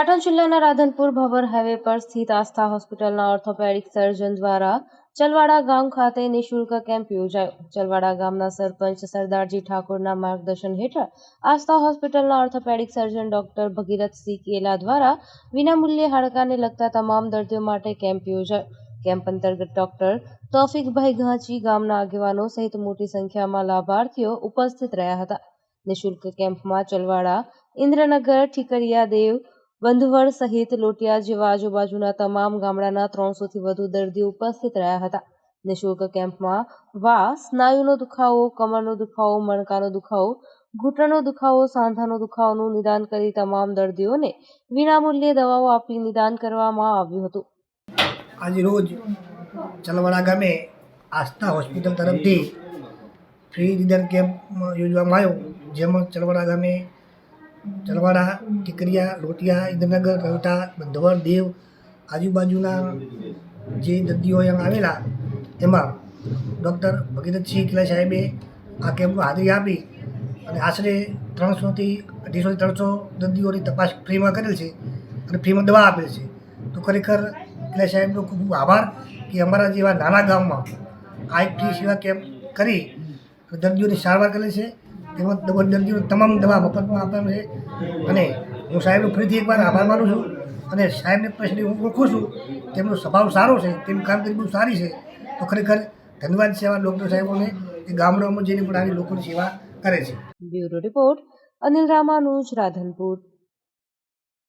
પાટણ જિલ્લાના રાધનપુર ભવર હાઈવે પર સ્થિત આસ્થા હોસ્પિટલના ઓર્થોપેડિક સર્જન દ્વારા ચલવાડા ગામ ખાતે નિઃશુલ્ક કેમ્પ યોજાયો. ચલવાડા ગામના સરપંચ સરદારજી ઠાકોરના માર્ગદર્શન હેઠળ આસ્થા હોસ્પિટલના ઓર્થોપેડિક સર્જન ડોક્ટર ભગીરથસિંહ કેલા દ્વારા વિનામૂલ્યે હાડકાને લગતા તમામ દર્દીઓ માટે કેમ્પ યોજાયો. કેમ્પ અંતર્ગત ડોક્ટર તોફિકભાઈ ઘાંચી ગામના આગેવાનો સહિત મોટી સંખ્યામાં લાભાર્થીઓ ઉપસ્થિત રહ્યા હતા. નિઃશુલ્ક કેમ્પમાં ચલવાડા ઇન્દ્રનગર ઠીકરિયા દેવ બંધવડ સહિત લોટિયા જેવા આજુબાજુના તમામ ગામડાના ત્રણસોથી વધુ દર્દીઓ ઉપસ્થિત રહ્યા હતા. નિઃશુલ્ક કેમ્પમાં વા સ્નાયુનો દુખાવો, કમરનો દુખાવો, મણકાનો દુખાવો, ઘૂંટણનો દુખાવો, સાંધાનો દુખાવાનું નિદાન કરી તમામ દર્દીઓને વિનામૂલ્યે દવાઓ આપી નિદાન કરવામાં આવ્યું હતું. આજે રોજ ચલવાડા ગામે આસ્થા હોસ્પિટલ તરફથી ફ્રી નિદાન કેમ્પ યોજવામાં આવ્યો, જેમાં ચલવાડા ગામે ચલવાડા ટીકરિયા, લોટિયા, ઇન્દ્રનગર રવટા બંધવર દેવ, આજુબાજુના જે દર્દીઓ એમ આવેલા તેમાં ડૉક્ટર ભગીરથસિંહ કિલા સાહેબે આ કેમ્પમાં હાજરી આપી અને આશરે ત્રણસોથી અઢીસોથી ત્રણસો દર્દીઓની તપાસ ફ્રીમાં કરેલ છે અને ફ્રીમાં દવા આપેલ છે. તો ખરેખર કિલા સાહેબનો ખૂબ ખૂબ આભાર કે અમારા જેવા નાના ગામમાં આ એક ફ્રી સેવા કેમ્પ કરી દર્દીઓની સારવાર કરે છે. તેમાં દવા- દર્દીઓને તમામ દવા મફતમાં આપવાનું છે. અને હું સાહેબનો ફરીથી એકવાર આભાર માનું છું અને સાહેબને પછી હું ઓળખું છું, તેમનો સ્વભાવ સારો છે, તેમની કામગીરી બહુ સારી છે, તો ખરેખર ધન્યવાદ સેવા ડૉક્ટર સાહેબોને એ ગામડાઓમાં જઈને પણ આવી લોકોની સેવા કરે છે. Bureau report Anil Ramanuj, Radhanpur.